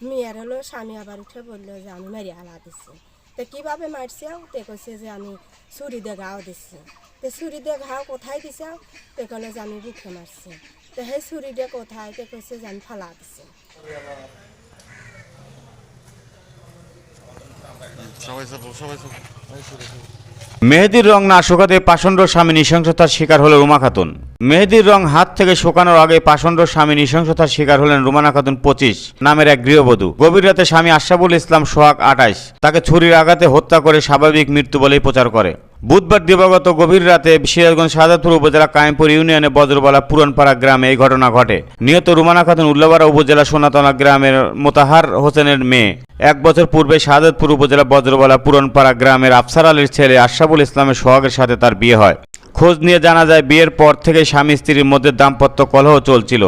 মেয়ের হলো স্বামী আবার উঠে বলল যে আমি মেরে হালা দিচ্ছি তো কীভাবে মারছি তে কইছে যে আমি ছুরি দিয়ে ঘাও দিচ্ছি তো ছুরি দিয়ে ঘাও কোথায় দিছে তে কলে যে আমি বুকে মারছি। তো সেই ছুরি দিয়ে কোথায়? তে কইছে যে আমি ফালা দিচ্ছি সবাই সব- সবাই সব- মেহেদির রং না শুকাতে পাষণ্ড স্বামী নৃশংসতার শিকার হলেন রুমা খাতুন। মেহেদির রং হাত থেকে শুকানোর আগে পাষণ্ড স্বামী নৃশংসতার শিকার হলেন রুমানা খাতুন পঁচিশ, নামের এক গৃহবধূ। গভীর রাতে স্বামী আশরাফুল ইসলাম সোহাগ আটাইশ তাকে ছুরির আঘাতে হত্যা করে স্বাভাবিক মৃত্যু বলেই প্রচার করে। বুধবার দিবাগত গভীর রাতে সিরাজগঞ্জ শাহাদাতপুর উপজেলা কায়েমপুর ইউনিয়নে বজ্রবালা পুরনপাড়া গ্রামে এই ঘটনা ঘটে। নিহত রুমানা খাতুন উল্লাপাড়া উপজেলা সোনাতলা গ্রামের মোতাহার হোসেনের মেয়ে। এক বছর পূর্বে শাহাদতপুর উপজেলা বজ্রবালা পুরনপাড়া গ্রামের আফসার আলীর ছেলে আশরাফুল ইসলামের সোহাগের সাথে তার বিয়ে হয়। খোঁজ নিয়ে জানা যায়, বিয়ের পর থেকে স্বামী স্ত্রীর মধ্যে দাম্পত্য কলহ চলছিল।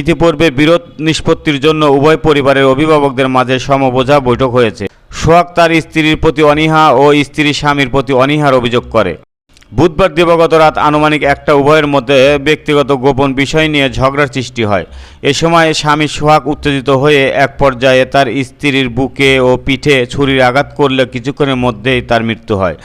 ইতিপূর্বে বিরোধ নিষ্পত্তির জন্য উভয় পরিবারের অভিভাবকদের মাঝে সমবোঝা বৈঠক হয়েছে। সোহাগ তার স্ত্রীর প্রতি অনীহা ও স্ত্রী স্বামীর প্রতি অনীহার অভিযোগ করে। বুধবার দিবাগত রাত আনুমানিক একটা উভয়ের মধ্যে ব্যক্তিগত গোপন বিষয় নিয়ে ঝগড়ার সৃষ্টি হয়। এ সময় স্বামী সোহাগ উত্তেজিত হয়ে এক পর্যায়ে তার স্ত্রীর বুকে ও পিঠে ছুরির আঘাত করলে কিছুক্ষণের মধ্যেই তার মৃত্যু হয়।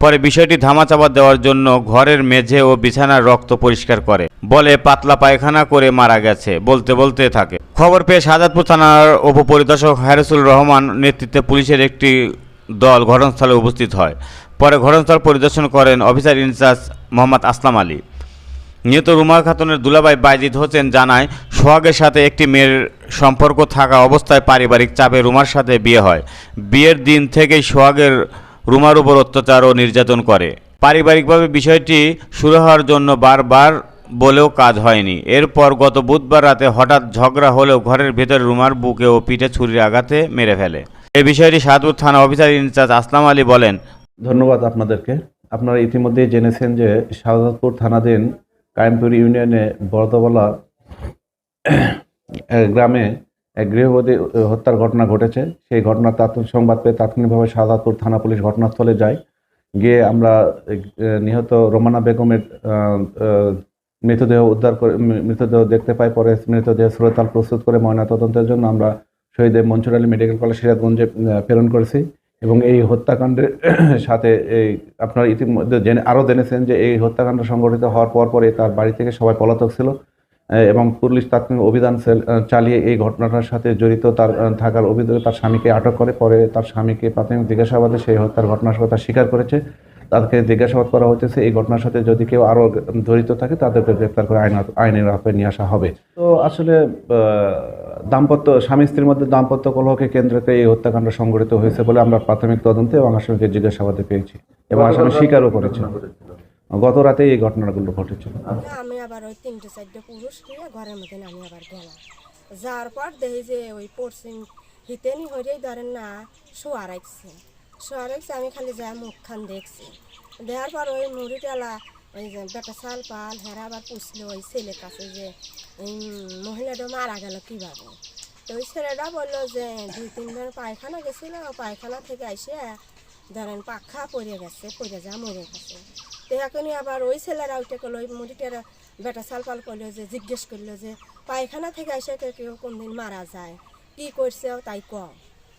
পরে বিষয়টি ধামাচাপা দেওয়ার জন্য ঘরের মেঝে ও বিছানার রক্ত পরিষ্কার করে। বলে, পাতলা পায়খানা করে মারা গেছে, বলতে বলতে থাকে। খবর পেয়ে শাহাদাতপুর থানার উপপরিদর্শক হারিসুল রহমান নেতৃত্বে পুলিশের একটি দল ঘটনাস্থলে উপস্থিত হয়। পরে ঘটনাস্থল পরিদর্শন করেন officer in charge Mohammad Aslam Ali. নিহত রুমা খাতুনের দুলাভাই বাইজিদ হোসেন জানায়, সোহাগের সাথে একটি মেয়ের সম্পর্ক থাকা অবস্থায় পারিবারিক চাপে রুমার সাথে বিয়ে হয়। বিয়ের দিন থেকেই সোহাগের রুমার উপর অত্যাচার ও নির্যাতন করে। পারিবারিকভাবে বিষয়টি শুরু হওয়ার জন্য বারবার বলেও কাজ হয়নি। এরপর গত বুধবার রাতে হঠাৎ ঝগড়া হলেও ঘরের ভেতরে রুমার বুকে ও পিঠে ছুরির আঘাতে মেরে ফেলে। এ বিষয়টি সাদপুর থানা অফিসার ইনচার্জ আসলাম আলী বলেন ধন্যবাদ আপনাদেরকে। আপনারা ইতিমধ্যেই জেনেছেন যে শাহজাদপুর থানাধীন কায়েমপুর ইউনিয়নে বরদবলা গ্রামে এক গৃহবধী হত্যার ঘটনা ঘটেছে। সেই ঘটনার তাৎক্ষণিক সংবাদ পেয়ে তাৎক্ষণিকভাবে শাহজাদপুর থানা পুলিশ ঘটনাস্থলে যায়। গিয়ে আমরা নিহত রোমানা বেগমের মৃতদেহ উদ্ধার করে মৃতদেহ দেখতে পাই। পরে মৃতদেহ সুরতাল প্রস্তুত করে ময়নাতদন্তের জন্য আমরা শহীদ মনসুর আলী মেডিকেল কলেজ সিরাজগঞ্জে প্রেরণ করেছি। এবং এই হত্যাকাণ্ডের সাথে এই আপনারা ইতিমধ্যে জেনে আরও জেনেছেন যে এই হত্যাকাণ্ড সংঘটিত হওয়ার পর পরে তার বাড়ি থেকে সবাই পলাতক ছিল এবং পুলিশ তাৎক্ষণিক অভিযান চালিয়ে এই ঘটনাটার সাথে জড়িত তার থাকার অভিযোগে তার স্বামীকে আটক করে, পরে তার স্বামীকে প্রাথমিক জিজ্ঞাসাবাদে সেই হত্যার ঘটনার কথা স্বীকার করেছে। তাদেরকে জিজ্ঞাসাবাদ করা হচ্ছে এই ঘটনার সাথে যদি কেউ আরও জড়িত থাকে তাদেরকে গ্রেপ্তার করে আইন আইনের আওতায় নিয়ে আসা হবে। তো আসলে দাম্পত্য স্বামী স্ত্রীর মধ্যে দাম্পত্য কলহকে কেন্দ্র করে এই হত্যাকাণ্ড সংঘটিত হয়েছে বলে আমরা প্রাথমিক তদন্তে এবং আসামিকে জিজ্ঞাসাবাদে পেয়েছি এবং আসামি স্বীকারও করেছে। গত রাতে এই ঘটনাগুলো ঘটেছিল। আমি আবার ওই তিনটে চারটে পুরুষ নিয়ে ঘরের মধ্যে আমি আবার গেলাম। যাওয়ার পর দেখি যে ওই পড়শিন হিতেনি হরেই ধরেন না শোয়া রাখছে রাখছে আমি খালি যা মুখখান দেখছি। দেওয়ার পর ওই মুড়িটালা, ওই যে বেটা চাল পাল হেরা আবার পুষলো ওই ছেলের কাছে যে মহিলাটা মারা গেল কীভাবে? তো ওই ছেলেটা বলল যে, দুই তিনবার পায়খানা গেছিল, পায়খানা থেকে এসে ধরেন পাখা পড়ে গেছে, পড়ে যা মরে গেছে। তো এখনই আবার ওই ছেলেরা উঠে করল, ওই মুড়িটার বেটা সালপাল করল যে, জিজ্ঞেস করল যে, পায়খানা থেকে এসে কেউ কোনদিন মারা যায়? কি করছে তাই ক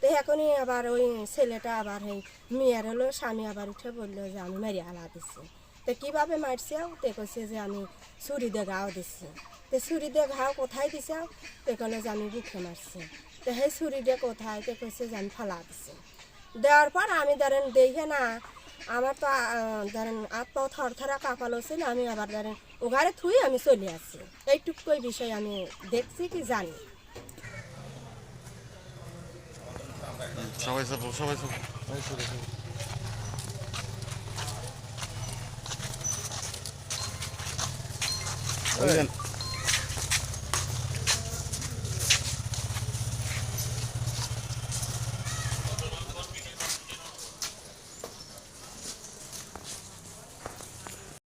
তো এখনই আবার ওই ছেলেটা আবার এই মেয়ের হলো, স্বামী আবার উঠে বলল যে আমি মেরে হালা দিচ্ছি তো কীভাবে মারছে তো কইছে যে আমি ছুরি দিয়ে ঘাও দিচ্ছি তো ছুরি দিয়ে ঘাও কোথায় দিছে তো কলে যে আমি বুকে মারছি। তো সেই ছুরি দিয়ে কোথায়? তো কইছে যে আমি ফালা দিচ্ছি দেওয়ার পর আমি ধরেন দেখে না, আমার তো ধরেন হাত পাও থর থরা কাঁপালো ছিল আমি আবার ধরেন ওঘারে থুই আমি চলে আসছি এইটুকুই বিষয় আমি দেখছি কি জানি। সবাই সব- সবাই সব- সবাই সব- অভিযান